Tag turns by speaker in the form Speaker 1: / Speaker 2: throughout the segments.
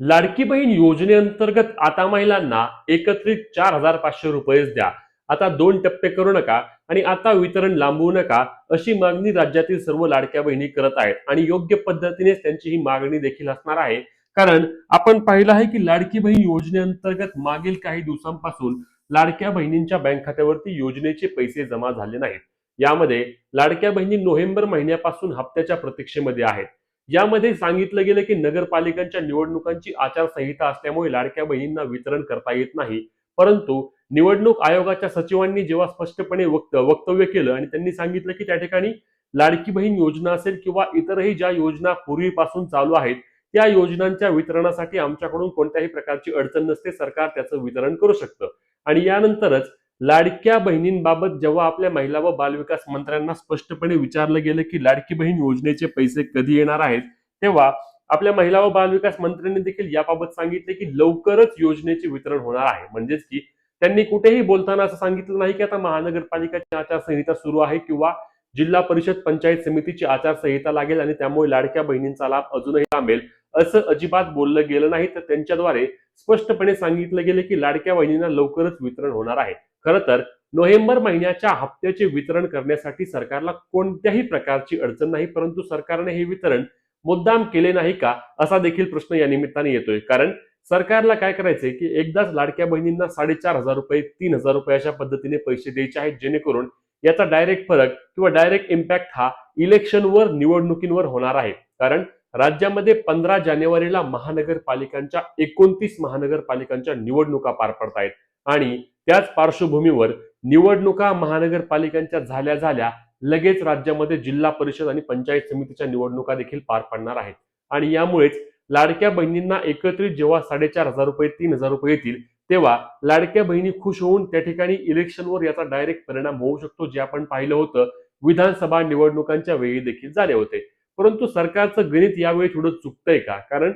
Speaker 1: लाडकी बहीण योजनेअंतर्गत आता महिलांना एकत्रित चार हजार पाचशे रुपयेच द्या. आता दोन टप्पे करू नका आणि आता वितरण लांबवू नका अशी मागणी राज्यातील सर्व लाडक्या बहिणी करत आहेत आणि योग्य पद्धतीनेच त्यांची ही मागणी देखील असणार आहे. कारण आपण पाहिलं आहे की लाडकी बहीण योजनेअंतर्गत मागील काही दिवसांपासून लाडक्या बहिणींच्या बँक खात्यावरती योजनेचे पैसे जमा झाले नाहीत. यामध्ये लाडक्या बहिणी नोव्हेंबर महिन्यापासून हप्त्याच्या प्रतीक्षेमध्ये आहेत. यामध्ये सांगितलं गेलं की नगरपालिकांच्या निवडणुकांची आचारसंहिता असल्यामुळे लाडक्या बहिणींना वितरण करता येत नाही. परंतु निवडणूक आयोगाच्या सचिवांनी जेव्हा स्पष्टपणे वक्त वक्तव्य केलं आणि त्यांनी सांगितलं की त्या ठिकाणी लाडकी बहीण योजना असेल किंवा इतरही ज्या योजना पूर्वीपासून चालू आहेत त्या योजनांच्या वितरणासाठी आमच्याकडून कोणत्याही प्रकारची अडचण नसते. सरकार त्याचं वितरण करू शकतं. आणि यानंतरच लाडक्या बहिणींबाबत जेव्हा आपल्या महिला व बालविकास मंत्र्यांना स्पष्टपणे विचारलं गेलं की लाडकी बहीण योजनेचे पैसे कधी येणार आहेत तेव्हा आपल्या महिला व बालविकास मंत्र्यांनी देखील याबाबत सांगितले की लवकरच योजनेचे वितरण होणार आहे. म्हणजेच की त्यांनी कुठेही बोलताना असं सांगितलं नाही की आता महानगरपालिकाची आचारसंहिता सुरू आहे किंवा जिल्हा परिषद पंचायत समितीची आचारसंहिता लागेल आणि त्यामुळे लाडक्या बहिणींचा लाभ अजूनही थांबेल. असं अजिबात बोललं गेलं नाही. तर त्यांच्याद्वारे स्पष्टपणे सांगितलं गेलं की लाडक्या बहिणींना लवकरच वितरण होणार आहे. खरं तर नोव्हेंबर महिन्याच्या हप्त्याचे वितरण करण्यासाठी सरकारला कोणत्याही प्रकारची अडचण नाही परंतु सरकारने हे वितरण मुद्दाम केले नाही का असा देखील प्रश्न या निमित्ताने येतोय. कारण सरकारला काय करायचंय की एकदाच लाडक्या बहिणींना साडेचार हजार रुपये तीन हजार रुपये अशा पद्धतीने पैसे द्यायचे आहेत जेणेकरून याचा डायरेक्ट फरक किंवा डायरेक्ट इम्पॅक्ट हा इलेक्शनवर निवडणुकींवर होणार आहे. कारण राज्यामध्ये पंधरा जानेवारीला महानगरपालिकांच्या एकोणतीस महानगरपालिकांच्या निवडणुका पार पडतायत. आणि त्याच पार्श्वभूमीवर निवडणुका महानगरपालिकांच्या झाल्या झाल्या लगेच राज्यामध्ये जिल्हा परिषद आणि पंचायत समितीच्या निवडणुका देखील पार पडणार आहेत. आणि यामुळेच लाडक्या बहिणींना एकत्रित जेव्हा साडेचार हजार रुपये तीन हजार रुपये येतील तेव्हा लाडक्या बहिणी खुश होऊन त्या ठिकाणी इलेक्शनवर याचा डायरेक्ट परिणाम होऊ शकतो जे आपण पाहिलं होतं. विधानसभा निवडणुकांच्या वेळी देखील झाले होते. परंतु सरकारचं गणित यावेळी थोडं चुकतंय का? कारण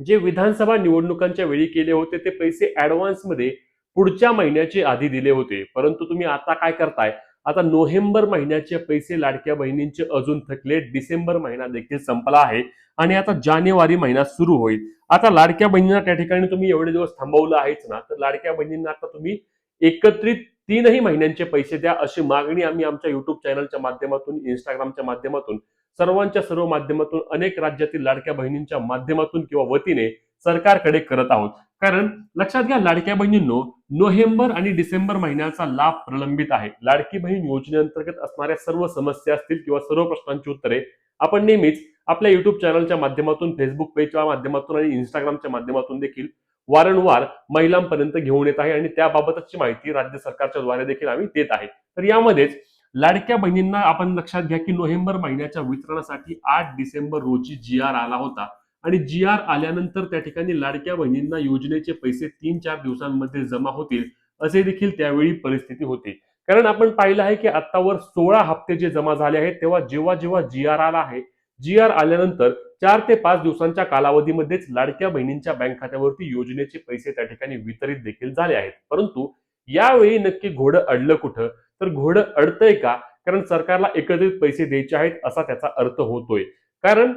Speaker 1: जे विधानसभा निवडणुकांच्या वेळी केले होते ते पैसे ऍडव्हान्समध्ये पुढच्या महिन्याचे आधी दिले होते. परंतु तुम्ही आता काय करताय? आता नोव्हेंबर महिन्याचे पैसे लाडक्या बहिणींचे अजून थकले. डिसेंबर महिना देखील संपला आहे आणि आता जानेवारी महिना सुरू होईल. आता लाडक्या बहिणींना त्या ठिकाणी तुम्ही एवढे दिवस थांबवलं आहेच ना? तर लाडक्या बहिणींना आता तुम्ही एकत्रित तीनही महिन्यांचे पैसे द्या अशी मागणी आम्ही आमच्या युट्यूब चॅनलच्या माध्यमातून इंस्टाग्रामच्या माध्यमातून सर्वांच्या सर्व माध्यमातून अनेक राज्यातील लाडक्या बहिणींच्या माध्यमातून किंवा वतीने सरकारकडे करत आहोत. कारण लक्षात घ्या लाडक्या बहिणींनो नोव्हेंबर आणि डिसेंबर महिन्याचा लाभ प्रलंबित आहे. लाडकी बहीण योजनेअंतर्गत असणाऱ्या सर्व समस्या असतील किंवा सर्व प्रश्नांची उत्तरे आपण नेहमीच आपल्या युट्यूब चॅनलच्या माध्यमातून फेसबुक पेजच्या माध्यमातून आणि इंस्टाग्रामच्या माध्यमातून देखील वारंवार महिलांपर्यंत घेऊन येत आहे आणि त्याबाबतची माहिती राज्य सरकारच्या द्वारे देखील आम्ही देत आहे. तर यामध्येच लाडक्या बहिणींना आपण लक्षात घ्या की नोव्हेंबर महिन्याच्या वितरणासाठी आठ डिसेंबर रोजी जी आर आला होता. आणि जी आर आल्यानंतर त्या ठिकाणी लाडक्या बहिणींना योजनेचे पैसे तीन चार दिवसांमध्ये जमा होतील असे देखील त्यावेळी परिस्थिती होती. कारण आपण पाहिलं आहे की आतावर सोळा हप्ते जे जमा झाले आहेत तेव्हा जेव्हा जेव्हा जी आर आला आहे जी आर आल्यानंतर चार ते पाच दिवसांच्या कालावधीमध्येच लाडक्या बहिणींच्या बँक खात्यावरती योजनेचे पैसे त्या ठिकाणी वितरित देखील झाले आहेत. परंतु यावेळी नक्की घोडं अडलं कुठं? तर घोडं अडतंय का? कारण सरकारला एकत्रित पैसे द्यायचे आहेत असा त्याचा अर्थ होतोय. कारण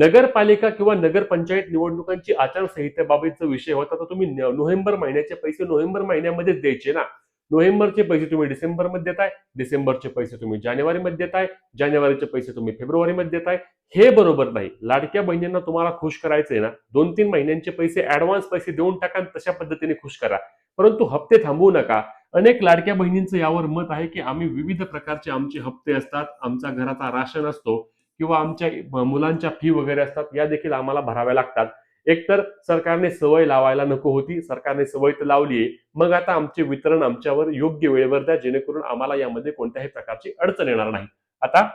Speaker 1: नगरपालिका किंवा नगरपंचायत निवडणुकांची आचारसंहितेबाबतचा विषय होता तर तुम्ही नोव्हेंबर महिन्याचे पैसे नोव्हेंबर महिन्यामध्येच द्यायचे ना? नोव्हेंबरचे पैसे तुम्ही डिसेंबरमध्ये देताय डिसेंबरचे पैसे तुम्ही जानेवारीमध्ये देताय जानेवारीचे पैसे तुम्ही फेब्रुवारीमध्ये देताय. हे बरोबर नाही. लाडक्या बहिणींना तुम्हाला खुश करायचंय ना दोन तीन महिन्यांचे पैसे ऍडव्हान्स पैसे देऊन टाका तशा पद्धतीने खुश करा. परंतु हप्ते थांबवू नका. अनेक लाडक्या बहिणींचं यावर मत आहे की आम्ही विविध प्रकारचे आमचे हप्ते असतात आमचा घराचा राशन असतो किंवा आमच्या मुलांच्या फी वगैरे असतात या देखील आम्हाला भराव्या लागतात. एकतर सरकारने सवय लावायला नको होती सरकारने सवय तर लावली आहे. मग आता आमचे वितरण आमच्यावर योग्य वेळेवर द्या जेणेकरून आम्हाला यामध्ये कोणत्याही प्रकारची अडचण येणार नाही. आता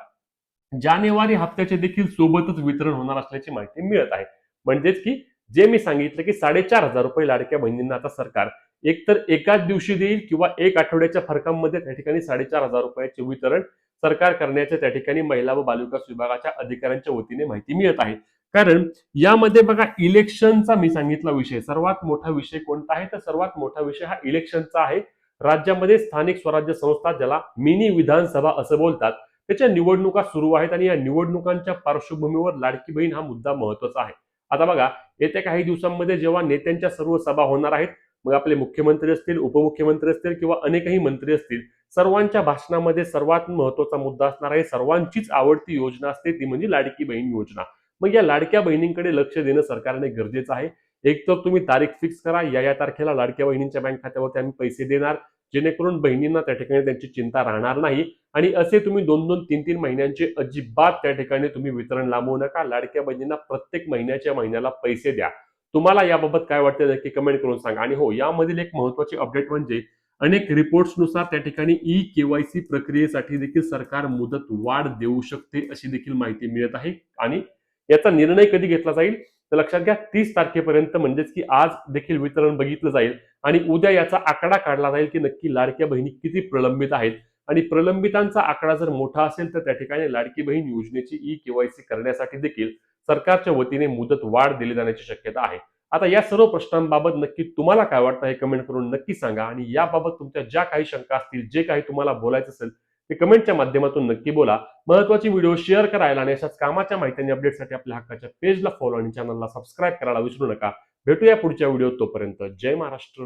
Speaker 1: जानेवारी हप्त्याचे देखील सोबतच वितरण होणार असल्याची माहिती मिळत आहे. म्हणजेच की जे मी सांगितलं की साडेचार हजार रुपये लाडक्या बहिणींना आता सरकार एकतर एकाच दिवशी देईल किंवा एक आठवड्याच्या फरकांमध्ये त्या ठिकाणी साडेचार हजार रुपयाचे वितरण सरकार करण्याचे त्या ठिकाणी महिला व बालविकास विभागाच्या अधिकाऱ्यांच्या वतीने माहिती मिळत आहे. कारण यामध्ये बघा इलेक्शनचा मी सांगितला विषय. सर्वात मोठा विषय कोणता आहे? तर सर्वात मोठा विषय हा इलेक्शनचा आहे. राज्यामध्ये स्थानिक स्वराज्य संस्था ज्याला मिनी विधानसभा असं बोलतात त्याच्या निवडणुका सुरू आहेत आणि या निवडणुकांच्या पार्श्वभूमीवर लाडकी बहीण हा मुद्दा महत्त्वाचा आहे. आता बघा येत्या काही दिवसांमध्ये जेव्हा नेत्यांच्या सर्व सभा होणार आहेत मग आपले मुख्यमंत्री असतील उपमुख्यमंत्री असतील किंवा अनेकही मंत्री असतील सर्वांच्या भाषणामध्ये सर्वात महत्त्वाचा मुद्दा असणार आहे सर्वांचीच आवडती योजना असते ती म्हणजे लाडकी बहीण योजना. मग या लाडक्या बहिणींकडे लक्ष देणं सरकारने गरजेचं आहे. एक तर तुम्ही तारीख फिक्स करा. या या तारखेला लाडक्या बहिणींच्या बँक खात्यावरती आम्ही पैसे देणार. जेणेकरून बहिणींना त्या ठिकाणी त्यांची चिंता राहणार नाही. आणि असे तुम्ही दोन दोन तीन तीन महिन्यांचे अजिबात त्या ठिकाणी तुम्ही वितरण लांबवू नका. लाडक्या बहिणींना प्रत्येक महिन्याच्या महिन्याला पैसे द्या. तुम्हाला याबाबत काय वाटतं नक्की कमेंट करून सांगा. आणि हो यामधील एक महत्वाची अपडेट म्हणजे अनेक रिपोर्ट्सनुसार त्या ठिकाणी ई केवायसी प्रक्रियेसाठी देखील सरकार मुदत वाढ देऊ शकते अशी देखील माहिती मिळत आहे. आणि याचा निर्णय कधी घेतला जाईल? तर लक्षात घ्या तीस तारखेपर्यंत म्हणजेच की आज देखील वितरण बघितलं जाईल. आणि उद्या याचा आकडा काढला जाईल की नक्की लाडक्या बहिणी किती प्रलंबित आहेत. आणि प्रलंबितांचा आकडा जर मोठा असेल तर त्या ठिकाणी लाडकी बहीण योजनेची ई केवायसी करण्यासाठी देखील सरकारच्या वतीने मुदत वाढ दिली जाण्याची शक्यता आहे. आता या सर्व प्रश्नांबाबत नक्की तुम्हाला काय वाटतं हे कमेंट करून नक्की सांगा. आणि याबाबत तुमच्या ज्या काही शंका असतील जे काही तुम्हाला बोलायचं असेल ते कमेंटच्या माध्यमातून नक्की बोला. महत्वाची व्हिडिओ शेअर करायला आणि अशाच कामाच्या माहिती आणि अपडेटसाठी आपल्या हक्काच्या पेजला फॉलो आणि चॅनलला सबस्क्राईब करायला विसरू नका. भेटूया पुढच्या व्हिडिओ तोपर्यंत जय महाराष्ट्र.